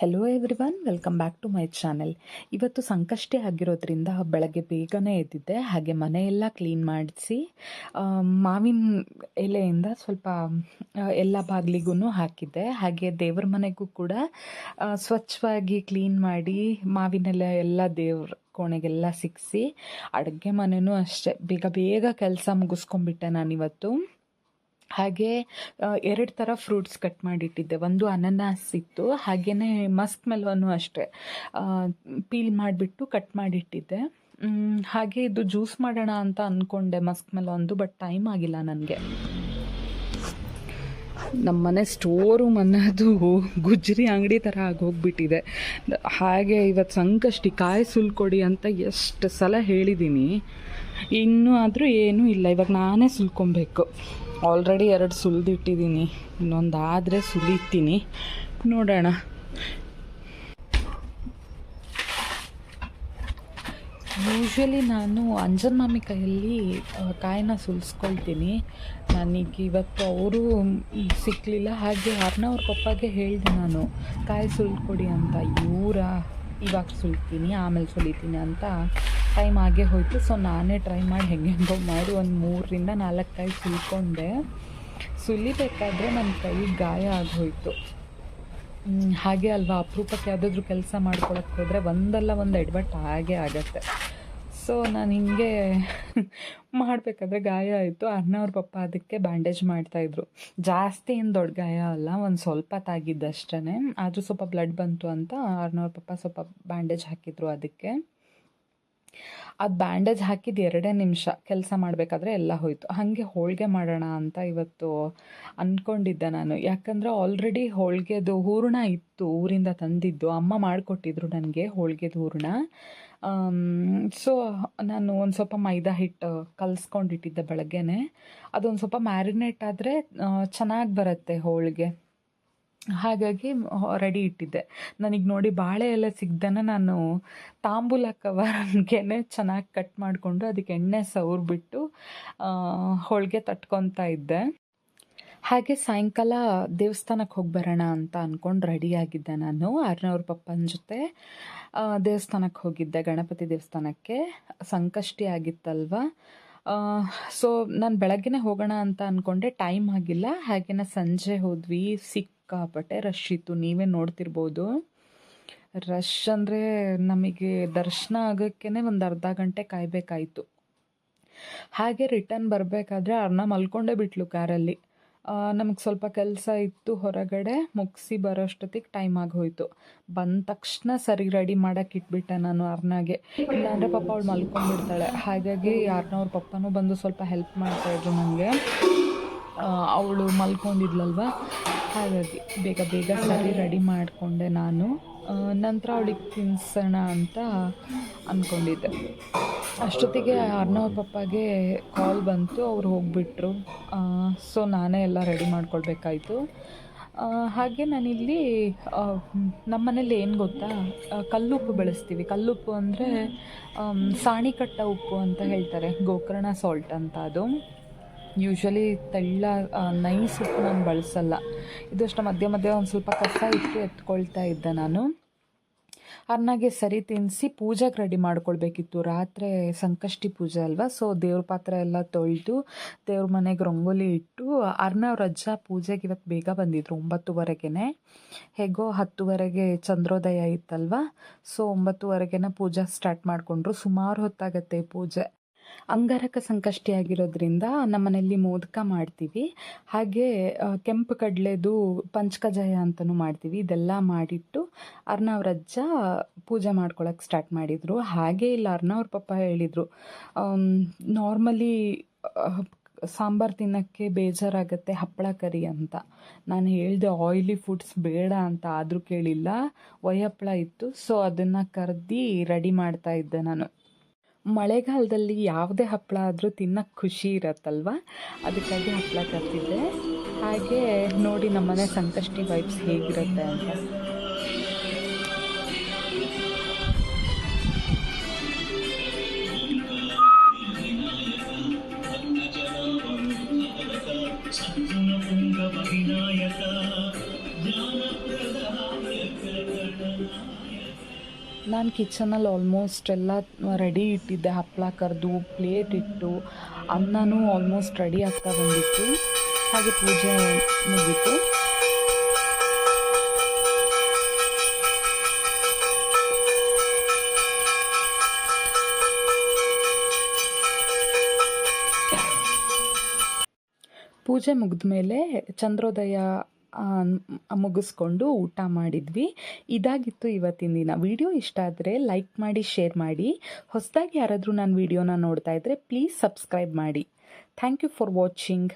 Hello everyone welcome back to my channel ಇವತ್ತು ಸಂಕಷ್ಟಿ ಆಗಿರೋದ್ರಿಂದ ಬೆಳಗ್ಗೆ ಬೇಗನೆ ಎದ್ದಿದ್ದೆ, ಹಾಗೆ ಮನೆಯೆಲ್ಲ ಕ್ಲೀನ್ ಮಾಡಿಸಿ ಮಾವಿನ ಎಲೆಯಿಂದ ಸ್ವಲ್ಪ ಎಲ್ಲ ಬಾಗಿಲಿಗೂ ಹಾಕಿದ್ದೆ. ಹಾಗೆ ದೇವ್ರ ಮನೆಗೂ ಕೂಡ ಸ್ವಚ್ಛವಾಗಿ ಕ್ಲೀನ್ ಮಾಡಿ ಮಾವಿನ ಎಲೆ ಎಲ್ಲ ದೇವ್ರ ಕೋಣೆಗೆಲ್ಲ ಸಿಕ್ಕಿಸಿ ಅಡುಗೆ ಮನೆಯೂ ಅಷ್ಟೇ. ಬೇಗ ಬೇಗ ಕೆಲಸ ಮುಗಿಸ್ಕೊಂಡ್ಬಿಟ್ಟೆ ನಾನಿವತ್ತು. ಹಾಗೆ ಎರಡು ಥರ ಫ್ರೂಟ್ಸ್ ಕಟ್ ಮಾಡಿಟ್ಟಿದ್ದೆ. ಒಂದು ಅನನಾಸ್ ಇತ್ತು ಹಾಗೆಯೇ ಮಸ್ಕ್ ಮೆಲೋನು ಅಷ್ಟೇ. ಪೀಲ್ ಮಾಡಿಬಿಟ್ಟು ಕಟ್ ಮಾಡಿಟ್ಟಿದ್ದೆ. ಹಾಗೆ ಇದು ಜ್ಯೂಸ್ ಮಾಡೋಣ ಅಂತ ಅಂದ್ಕೊಂಡೆ ಮಸ್ಕ್ ಮೆಲೋನ್ದು ಬಟ್ ಟೈಮ್ ಆಗಿಲ್ಲ ನನಗೆ. ನಮ್ಮನೆ ಸ್ಟೋರ್ ರೂಮ್ ಅನ್ನೋದು ಗುಜ್ರಿ ಅಂಗಡಿ ಥರ ಆಗೋಗ್ಬಿಟ್ಟಿದೆ. ಹಾಗೆ ಇವತ್ತು ಸಂಕಷ್ಟಿ, ಕಾಯಿ ಸುಲ್ಕೊಡಿ ಅಂತ ಎಷ್ಟು ಸಲ ಹೇಳಿದ್ದೀನಿ ಇನ್ನೂ ಆದರೂ ಏನೂ ಇಲ್ಲ. ಇವಾಗ ನಾನೇ ಸುಲ್ಕೊಬೇಕು. ಆಲ್ರೆಡಿ ಎರಡು ಸುಲಿದಿಟ್ಟಿದ್ದೀನಿ ಇನ್ನೊಂದು ಆದರೆ ಸುಲಿತೀನಿ. ನೋಡೋಣ. ಯೂಶ್ವಲಿ ನಾನು ಅಂಜನ್ ಮಾಮಿ ಕೈಯಲ್ಲಿ ಕಾಯಿನ ಸುಲಿಸ್ಕೊಳ್ತೀನಿ. ನನಗೆ ಇವತ್ತು ಅವರು ಸಿಕ್ಕಲಿಲ್ಲ ಹಾಗೆ ಅರ್ನವ್ರ ಪಪ್ಪಾಗೆ ಹೇಳಿದೆ ನಾನು, ಕಾಯಿ ಸುಲ್ಕೊಡಿ ಅಂತ. ಇವರ ಇವಾಗ ಸುಲ್ತೀನಿ, ಆಮೇಲೆ ಸುಲಿತೀನಿ ಅಂತ. ಟೈಮ್ ಆಗೇ ಹೋಯಿತು. ಸೊ ನಾನೇ ಟ್ರೈ ಮಾಡಿ ಹೆಂಗೆ ಹೆಂಗೋ ಮಾಡಿ. ಒಂದು ಮೂರರಿಂದ ನಾಲ್ಕು ಕೈ ಸುಲ್ಕೊಂಡೆ. ಸುಲಿಬೇಕಾದ್ರೆ ನನ್ನ ಕೈ ಗಾಯ ಆಗೋಯ್ತು. ಹಾಗೆ ಅಲ್ವಾ? ಅಪರೂಪಕ್ಕೆ ಯಾವುದಾದ್ರೂ ಕೆಲಸ ಮಾಡ್ಕೊಳಕ್ಕೆ ಹೋದರೆ ಒಂದಲ್ಲ ಒಂದು ಎಡ್ವಟ್ ಹಾಗೆ ಆಗತ್ತೆ. ಸೊ ನಾನು ಹಿಂಗೆ ಮಾಡಬೇಕಾದ್ರೆ ಗಾಯ ಆಯಿತು. ಅಣ್ಣವ್ರ ಪಪ್ಪ ಅದಕ್ಕೆ ಬ್ಯಾಂಡೇಜ್ ಮಾಡ್ತಾಯಿದ್ರು ಜಾಸ್ತಿ ಏನು ದೊಡ್ಡ ಗಾಯ ಅಲ್ಲ, ಒಂದು ಸ್ವಲ್ಪ ತಾಗಿದ್ದಷ್ಟೇ ಆದರೂ ಸ್ವಲ್ಪ ಬ್ಲಡ್ ಬಂತು ಅಂತ ಅರ್ನವ್ರ ಪಪ್ಪ ಸ್ವಲ್ಪ ಬ್ಯಾಂಡೇಜ್ ಹಾಕಿದ್ರು ಅದಕ್ಕೆ. ಅದು ಬ್ಯಾಂಡೇಜ್ ಹಾಕಿದ ಎರಡೇ ನಿಮಿಷ ಕೆಲಸ ಮಾಡಬೇಕಾದ್ರೆ ಎಲ್ಲ ಹೋಯಿತು. ಹಾಗೆ ಹೋಳಿಗೆ ಮಾಡೋಣ ಅಂತ ಇವತ್ತು ಅಂದ್ಕೊಂಡಿದ್ದೆ ನಾನು. ಯಾಕಂದರೆ ಆಲ್ರೆಡಿ ಹೋಳಿಗೆದು ಹೂರಣ ಇತ್ತು, ಊರಿಂದ ತಂದಿದ್ದು. ಅಮ್ಮ ಮಾಡಿಕೊಟ್ಟಿದ್ರು ನನಗೆ ಹೋಳಿಗೆದು ಹೂರಣ. ಸೊ ನಾನು ಒಂದು ಸ್ವಲ್ಪ ಮೈದಾ ಹಿಟ್ಟು ಕಲಿಸ್ಕೊಂಡಿಟ್ಟಿದ್ದೆ ಬೆಳಗ್ಗೆನೆ. ಅದೊಂದು ಸ್ವಲ್ಪ ಮ್ಯಾರಿನೇಟ್ ಆದರೆ ಚೆನ್ನಾಗಿ ಬರುತ್ತೆ ಹೋಳಿಗೆ. ಹಾಗಾಗಿ ರೆಡಿ ಇಟ್ಟಿದ್ದೆ. ನನಗೆ ನೋಡಿ ಬಾಳೆ ಎಲ್ಲ ಸಿಗ್ದನ ನಾನು ತಾಂಬೂಲ ಕವರ್ಗೆನೆ ಚೆನ್ನಾಗಿ ಕಟ್ ಮಾಡಿಕೊಂಡು ಅದಕ್ಕೆ ಎಣ್ಣೆ ಸವರ್ಬಿಟ್ಟು ಹೋಳಿಗೆ ತಟ್ಕೊತಾ ಇದ್ದೆ. ಹಾಗೆ ಸಾಯಂಕಾಲ ದೇವಸ್ಥಾನಕ್ಕೆ ಹೋಗಿ ಬರೋಣ ಅಂತ ಅಂದ್ಕೊಂಡು ರೆಡಿಯಾಗಿದ್ದೆ ನಾನು. ಅರ್ನವ್ರ ಪಪ್ಪನ ಜೊತೆ ದೇವಸ್ಥಾನಕ್ಕೆ ಹೋಗಿದ್ದೆ, ಗಣಪತಿ ದೇವಸ್ಥಾನಕ್ಕೆ. ಸಂಕಷ್ಟಿ ಆಗಿತ್ತಲ್ವ? ಸೊ ನಾನು ಬೆಳಗ್ಗೆನೇ ಹೋಗೋಣ ಅಂತ ಅಂದ್ಕೊಂಡೆ ಟೈಮ್ ಆಗಿಲ್ಲ. ಹಾಗೆಯೇ ಸಂಜೆ ಹೋದ್ವಿ ಸಿಕ್ಕಾಪಟ್ಟೆ ರಶ್ ಇತ್ತು. ನೀವೇ ನೋಡ್ತಿರ್ಬೋದು. ರಶ್ ಅಂದರೆ ನಮಗೆ ದರ್ಶನ ಆಗೋಕ್ಕೇ ಒಂದು ಅರ್ಧ ಗಂಟೆ ಕಾಯಬೇಕಾಯಿತು. ಹಾಗೆ ರಿಟರ್ನ್ ಬರಬೇಕಾದ್ರೆ ಅರ್ಣ ಮಲ್ಕೊಂಡೇ ಬಿಟ್ಲು ಕಾರಲ್ಲಿ ನಮಗೆ ಸ್ವಲ್ಪ ಕೆಲಸ ಇತ್ತು ಹೊರಗಡೆ, ಮುಗಿಸಿ ಬರೋಷ್ಟೊತ್ತಿಗೆ ಟೈಮ್ ಆಗೋಯ್ತು. ಬಂದ ತಕ್ಷಣ ಸರಿ ರೆಡಿ ಮಾಡಕ್ಕೆ ಇಟ್ಬಿಟ್ಟೆ ನಾನು ಅರ್ನಾಗೆ. ಇಲ್ಲಾಂದರೆ ಪಾಪ ಅವಳು ಮಲ್ಕೊಂಡ್ಬಿಡ್ತಾಳೆ. ಹಾಗಾಗಿ ಅರ್ನವ್ರ ಪಪ್ಪನೂ ಬಂದು ಸ್ವಲ್ಪ ಹೆಲ್ಪ್ ಮಾಡ್ತಾಯಿದ್ರು ನನಗೆ ಅವಳು ಮಲ್ಕೊಂಡಿದ್ಲಲ್ವ? ಹಾಗಾಗಿ ಬೇಗ ಬೇಗ ಸರಿ ರೆಡಿ ಮಾಡಿಕೊಂಡೆ ನಾನು. ನಂತರ ಅವಳಿಗೆ ತಿನ್ಸೋಣ ಅಂತ ಅಂದ್ಕೊಂಡಿದ್ದೆ ಅಷ್ಟೊತ್ತಿಗೆ ಅರ್ನವ್ರ ಪಪ್ಪಾಗೆ ಕಾಲ್ ಬಂತು, ಅವ್ರು ಹೋಗಿಬಿಟ್ರು. ಸೊ ನಾನೇ ಎಲ್ಲ ರೆಡಿ ಮಾಡ್ಕೊಳ್ಬೇಕಾಯ್ತು. ಹಾಗೆ ನಾನಿಲ್ಲಿ ನಮ್ಮ ಮನೇಲಿ ಏನು ಗೊತ್ತಾ? ಕಲ್ಲುಪ್ಪು ಬೆಳೆಸ್ತೀವಿ. ಕಲ್ಲುಪ್ಪು ಅಂದರೆ ಸಾಣಿಕಟ್ಟ ಉಪ್ಪು ಅಂತ ಹೇಳ್ತಾರೆ. ಗೋಕರ್ಣ ಸಾಲ್ಟ್ ಅಂತ ಅದು. ಯೂಶ್ವಲಿ ತೆಳ್ಳ ನೈಸ್ ಉಪ್ಪು ನಾನು ಬಳಸಲ್ಲ. ಇದಷ್ಟು ಮಧ್ಯ ಮಧ್ಯ ಒಂದು ಸ್ವಲ್ಪ ಕಸ ಇಟ್ಟು ಎತ್ಕೊಳ್ತಾ ಇದ್ದೆ ನಾನು. ಅರ್ನಾಗೆ ಸರಿ ತಿನ್ನಿಸಿ ಪೂಜೆಗೆ ರೆಡಿ ಮಾಡ್ಕೊಳ್ಬೇಕಿತ್ತು. ರಾತ್ರಿ ಸಂಕಷ್ಟಿ ಪೂಜೆ ಅಲ್ವಾ? ಸೊ ದೇವ್ರ ಪಾತ್ರೆ ಎಲ್ಲ ತೊಳೆದು, ದೇವ್ರ ಮನೆಗೆ ರಂಗೋಲಿ ಇಟ್ಟು ಅರ್ಣ ಅವ್ರ ಅಜ್ಜ ಪೂಜೆಗೆ ಇವತ್ತು ಬೇಗ ಬಂದಿದ್ರು ಒಂಬತ್ತುವರೆಗೆ ಹೇಗೋ ಹತ್ತುವರೆಗೆ ಚಂದ್ರೋದಯ ಇತ್ತಲ್ವಾ? ಸೊ ಒಂಬತ್ತುವರೆಗೆ ಪೂಜೆ ಸ್ಟಾರ್ಟ್ ಮಾಡಿಕೊಂಡ್ರು. ಸುಮಾರು ಹೊತ್ತಾಗತ್ತೆ ಪೂಜೆ. ಅಂಗಾರಕ ಸಂಕಷ್ಟಿ ಆಗಿರೋದ್ರಿಂದ ನಮ್ಮನೇಲಿ ಮೋದಕ ಮಾಡ್ತೀವಿ. ಹಾಗೆ ಕೆಂಪು ಕಡಲೆದು ಪಂಚಕಜಾಯ ಅಂತಲೂ ಮಾಡ್ತೀವಿ. ಇದೆಲ್ಲ ಮಾಡಿಟ್ಟು ಅರ್ನವ್ರ ಅಜ್ಜ ಪೂಜೆ ಮಾಡ್ಕೊಳಕ್ಕೆ ಸ್ಟಾರ್ಟ್ ಮಾಡಿದರು. ಹಾಗೆ ಇಲ್ಲ ಅರ್ನವ್ರ ಪಪ್ಪ ಹೇಳಿದರು ನಾರ್ಮಲಿ ಸಾಂಬಾರು ತಿನ್ನೋಕ್ಕೆ ಬೇಜಾರಾಗುತ್ತೆ, ಹಪ್ಪಳ ಕರಿ ಅಂತ. ನಾನು ಹೇಳಿದೆ ಆಯಿಲಿ ಫುಡ್ಸ್ ಬೇಡ ಅಂತ, ಆದರೂ ಕೇಳಿಲ್ಲ. ಒಯ್ಯ ಹಪ್ಪಳ ಇತ್ತು. ಸೊ ಅದನ್ನು ಕರ್ದು ರೆಡಿ ಮಾಡ್ತಾ ಇದ್ದೆ ನಾನು. ಮಳೆಗಾಲದಲ್ಲಿ ಯಾವುದೇ ಹಪ್ಪಳ ಆದರೂ ತಿನ್ನೋಕ್ಕೆ ಖುಷಿ ಇರತ್ತಲ್ವ? ಅದಕ್ಕಾಗಿ ಹಪ್ಪಳ ಕರ್ತಿದ್ದೆ ಹಾಗೆ ನೋಡಿ ನಮ್ಮನೆ ಸಂಕಷ್ಟಿ ವೈಬ್ಸ್ ಹೇಗಿರುತ್ತೆ ಅಂತ. ನಾನು ಕಿಚನಲ್ಲಿ ಆಲ್ಮೋಸ್ಟ್ ಎಲ್ಲ ರೆಡಿ ಇಟ್ಟಿದ್ದೆ. ಹಪ್ಪಳ ಕರೆದು ಪ್ಲೇಟ್ ಇಟ್ಟು, ಅನ್ನನೂ ಆಲ್ಮೋಸ್ಟ್ ರೆಡಿ ಆಗ್ತಾ ಬಂದಿತ್ತು. ಹಾಗೆ ಪೂಜೆ ಮುಗೀತು. ಪೂಜೆ ಮುಗಿದ ಮೇಲೆ ಚಂದ್ರೋದಯ ಮುಗಿಸ್ಕೊಂಡು ಊಟ ಮಾಡಿದ್ವಿ. ಇದಾಗಿತ್ತು ಇವತ್ತಿನ ದಿನ. ವಿಡಿಯೋ ಇಷ್ಟ ಆದರೆ ಲೈಕ್ ಮಾಡಿ, ಶೇರ್ ಮಾಡಿ. ಹೊಸದಾಗಿ ಯಾರಾದರೂ ನಾನು ವಿಡಿಯೋನ ನೋಡ್ತಾ ಇದ್ದರೆ ಪ್ಲೀಸ್ ಸಬ್ಸ್ಕ್ರೈಬ್ ಮಾಡಿ. Thank you for watching.